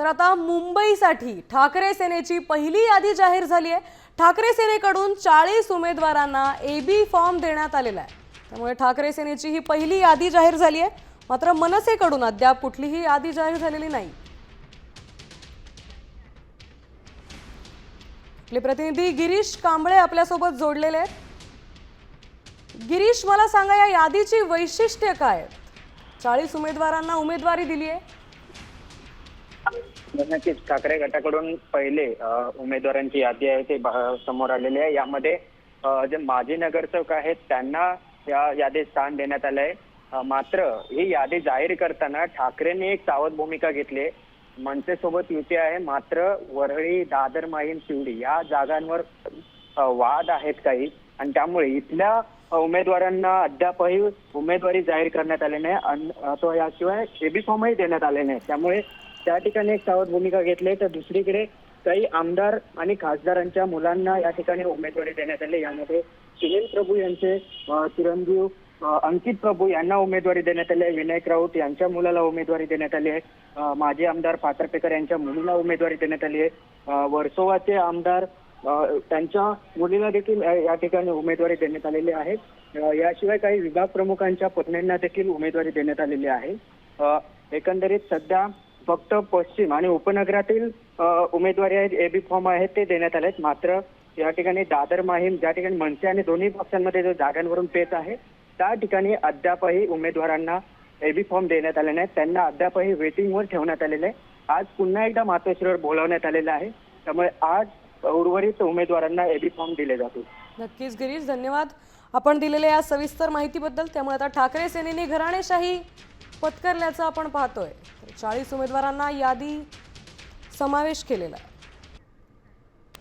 तर आता मुंबईसाठी ठाकरे सेनेची पहिली यादी जाहीर झाली आहे. ठाकरे सेनेकडून चाळीस उमेदवारांना ए बी फॉर्म देण्यात आलेला आहे. त्यामुळे ठाकरे सेनेची ही पहिली यादी जाहीर झाली आहे. मात्र मनसेकडून अद्याप कुठलीही यादी जाहीर झालेली नाही. आपले प्रतिनिधी गिरीश कांबळे आपल्यासोबत जोडलेले आहेत. गिरीश मला सांगा या यादीची वैशिष्ट्य काय चाळीस उमेदवारांना उमेदवारी दिली आहे. नक्कीच. ठाकरे गटाकडून पहिले उमेदवारांची यादी आहे ते समोर आलेली आहे. यामध्ये जे माजी नगरसेवक आहेत त्यांना या यादीत स्थान देण्यात आलं आहे मात्र ही यादी जाहीर करताना ठाकरेंनी एक सावध भूमिका घेतली. आहे मनसेसोबत युती आहे मात्र वरळी दादर माहीम शिवडी या जागांवर वाद आहेत काही. आणि त्यामुळे इथल्या उमेदवारांना अद्यापही उमेदवारी जाहीर करण्यात आली नाही. अन- तो याशिवाय एबी फॉर्मही देण्यात आले नाही. त्यामुळे त्या ठिकाणी एक सावध भूमिका घेतली. तर दुसरीकडे काही आमदार आणि खासदारांच्या मुलांना या ठिकाणी उमेदवारी देण्यात आली. यामध्ये सुनील प्रभू यांचे चिरंजीव अंकित प्रभू यांना उमेदवारी देण्यात आली आहे. विनायक राऊत यांच्या मुलाला उमेदवारी देण्यात आली आहे. माजी आमदार पात्रपेकर यांच्या मुलीला उमेदवारी देण्यात आली आहे. वर्सोवाचे आमदार त्यांच्या मुलीला देखील या ठिकाणी उमेदवारी देण्यात आलेली आहे. याशिवाय काही विभाग प्रमुखांच्या पत्नींना देखील उमेदवारी देण्यात आलेली आहे. एकंदरीत सध्या फक्त पश्चिम आणि उपनगरातील उमेदवारी आहेत एबी फॉर्म आहेत ते देण्यात आले आहेत मात्र या ठिकाणी दादर माहीम ज्या ठिकाणी मनसे आणि दोन्ही पक्षांमध्ये जो जागांवरून पेच आहे त्या ठिकाणी अद्यापही उमेदवारांना एबी फॉर्म देण्यात आले नाहीत. त्यांना अद्यापही वेटिंगवर ठेवण्यात आलेले आहे. आज पुन्हा एकदा मातोश्रीवर बोलावण्यात आलेलं आहे. त्यामुळे आज उर्वरित उमेदवारांना एबी फॉर्म दिले जातील. नक्कीच गिरीश धन्यवाद. आपण दिलेल्या या सविस्तर माहितीबद्दल त्यामुळे आता ठाकरे सेनेने घराणेशाही पत्करल्याचं आपण पाहतोय. चाळीस उमेदवारांना यादी समावेश केलेला आहे.